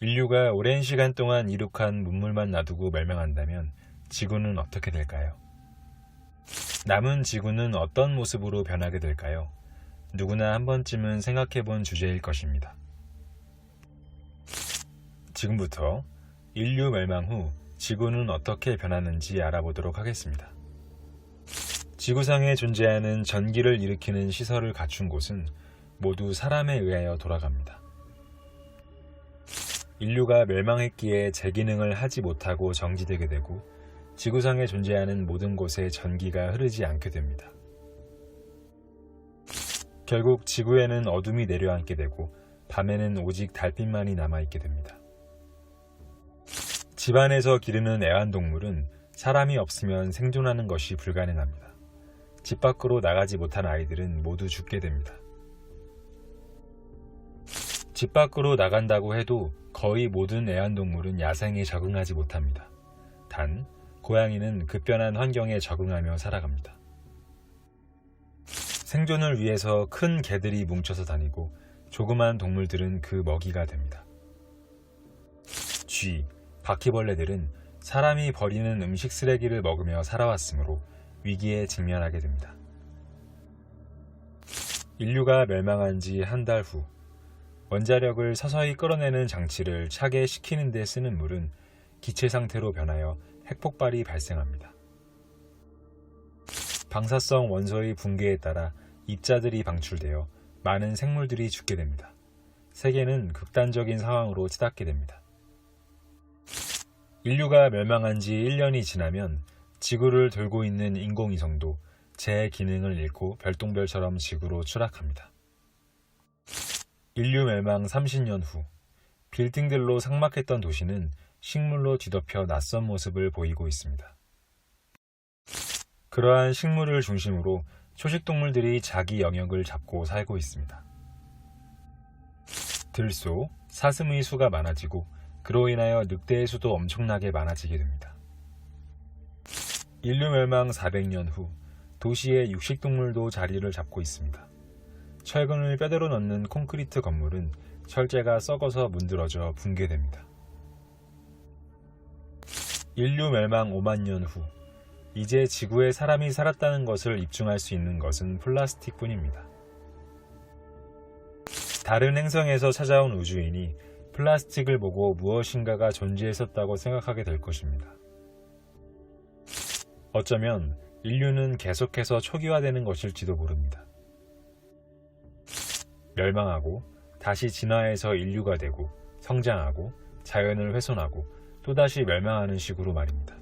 인류가 오랜 시간 동안 이룩한 문물만 놔두고 멸망한다면 지구는 어떻게 될까요? 남은 지구는 어떤 모습으로 변하게 될까요? 누구나 한 번쯤은 생각해 본 주제일 것입니다. 지금부터 인류 멸망 후 지구는 어떻게 변하는지 알아보도록 하겠습니다. 지구상에 존재하는 전기를 일으키는 시설을 갖춘 곳은 모두 사람에 의하여 돌아갑니다. 인류가 멸망했기에 제 기능을 하지 못하고 정지되게 되고 지구상에 존재하는 모든 곳에 전기가 흐르지 않게 됩니다. 결국 지구에는 어둠이 내려앉게 되고 밤에는 오직 달빛만이 남아있게 됩니다. 집안에서 기르는 애완동물은 사람이 없으면 생존하는 것이 불가능합니다. 집 밖으로 나가지 못한 아이들은 모두 죽게 됩니다. 집 밖으로 나간다고 해도 거의 모든 애완동물은 야생에 적응하지 못합니다. 단, 고양이는 급변한 환경에 적응하며 살아갑니다. 생존을 위해서 큰 개들이 뭉쳐서 다니고 조그만 동물들은 그 먹이가 됩니다. 쥐, 바퀴벌레들은 사람이 버리는 음식 쓰레기를 먹으며 살아왔으므로 위기에 직면하게 됩니다. 인류가 멸망한 지 한 달 후, 원자력을 서서히 끌어내는 장치를 차게 식히는 데 쓰는 물은 기체 상태로 변하여 핵폭발이 발생합니다. 방사성 원소의 붕괴에 따라 입자들이 방출되어 많은 생물들이 죽게 됩니다. 세계는 극단적인 상황으로 치닫게 됩니다. 인류가 멸망한 지 1년이 지나면 지구를 돌고 있는 인공위성도 제 기능을 잃고 별똥별처럼 지구로 추락합니다. 인류 멸망 30년 후, 빌딩들로 삭막했던 도시는 식물로 뒤덮여 낯선 모습을 보이고 있습니다. 그러한 식물을 중심으로 초식동물들이 자기 영역을 잡고 살고 있습니다. 들소, 사슴의 수가 많아지고 그로 인하여 늑대의 수도 엄청나게 많아지게 됩니다. 인류 멸망 400년 후 도시의 육식동물도 자리를 잡고 있습니다. 철근을 뼈대로 넣는 콘크리트 건물은 철제가 썩어서 문드러져 붕괴됩니다. 인류 멸망 5만 년 후, 이제 지구에 사람이 살았다는 것을 입증할 수 있는 것은 플라스틱 뿐입니다. 다른 행성에서 찾아온 우주인이 플라스틱을 보고 무엇인가가 존재했었다고 생각하게 될 것입니다. 어쩌면 인류는 계속해서 초기화되는 것일지도 모릅니다. 멸망하고 다시 진화해서 인류가 되고 성장하고 자연을 훼손하고 또다시 멸망하는 식으로 말입니다.